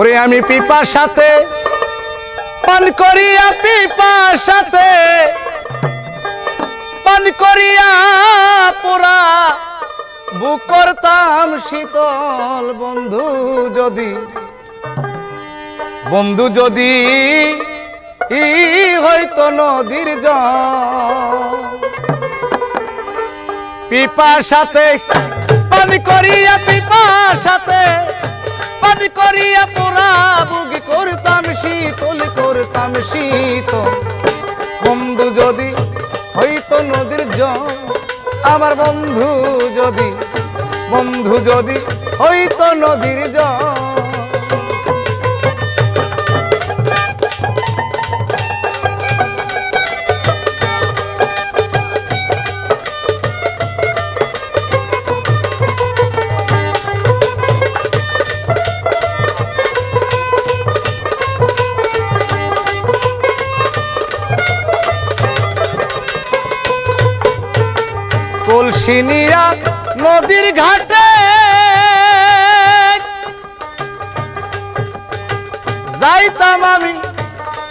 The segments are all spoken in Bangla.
ওরে আমি পিপার সাথে, পান করিয়া পিপার সাথে, পান করিয়া পুরা বুক করতাম শীতল। বন্ধু যদি বন্ধু যদি ই হয়তো নদীর জল। পিপার সাথে, পানি করিয়া পিপার সাথে পানি করিয়া পোড়া বুগি করতাম শীতল, করতাম শীত। বন্ধু যদি হইতো নদীর জল, আমার বন্ধু যদি বন্ধু যদি হইতো নদীর জল কলসিনিয়া নদীর ঘাটে। যাইতাম আমি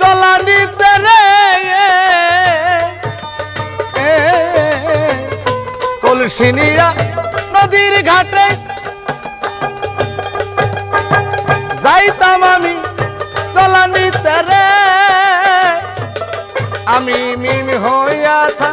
জলানিতে রে। কলসিনিয়া নদীর ঘাটে। যাইতাম আমি জলানিতে রে। আমি মিম হইয়া থা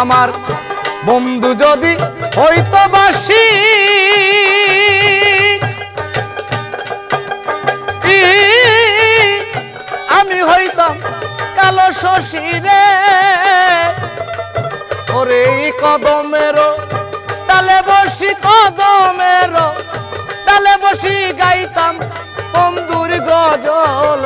আমার বন্ধু যদি হইতো বাসি আমি হইতাম কালো শশী রে ওরে এই কদমেরও ডালে বসি কদমেরও ডালে বসি গাইতাম বন্ধুর গজল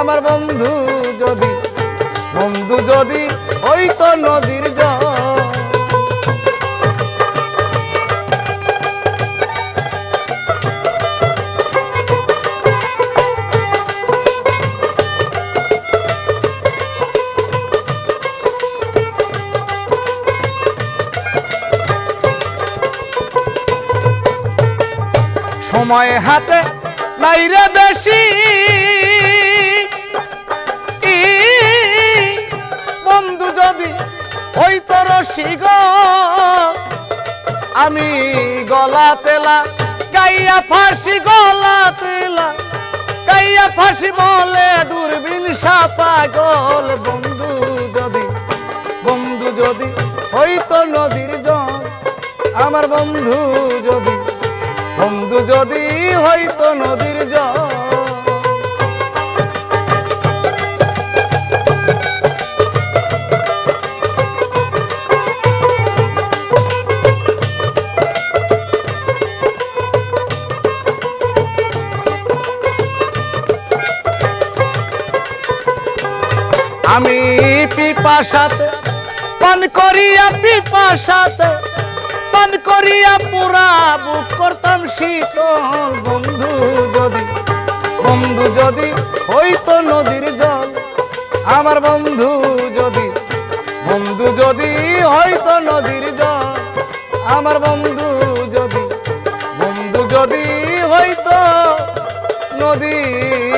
আমার বন্ধু যদি বন্ধু যদি হইতো নদীর জল। সময় হাতে নাই রে বেশি। বন্ধু যদি হইতো রসি গো আমি গলা তেলা, গাইয়া ফাঁসি, গলা তেলা, গাইয়া ফাঁসি বলে দূরবীন গোল। বন্ধু যদি বন্ধু যদি হইতো নদীর জল, আমার বন্ধু যদি বন্ধু যদি হইতো নদীর জল। আমি পিপাসাতে, পান করিয়া পিপাসাতে, পান করিয়া পুরা বুক করতাম শীতল বন্ধু যদি। বন্ধু যদি হইতো নদীর জল, আমার বন্ধু যদি বন্ধু যদি হইতো নদীর জল, আমার বন্ধু যদি বন্ধু যদি হইতো নদীর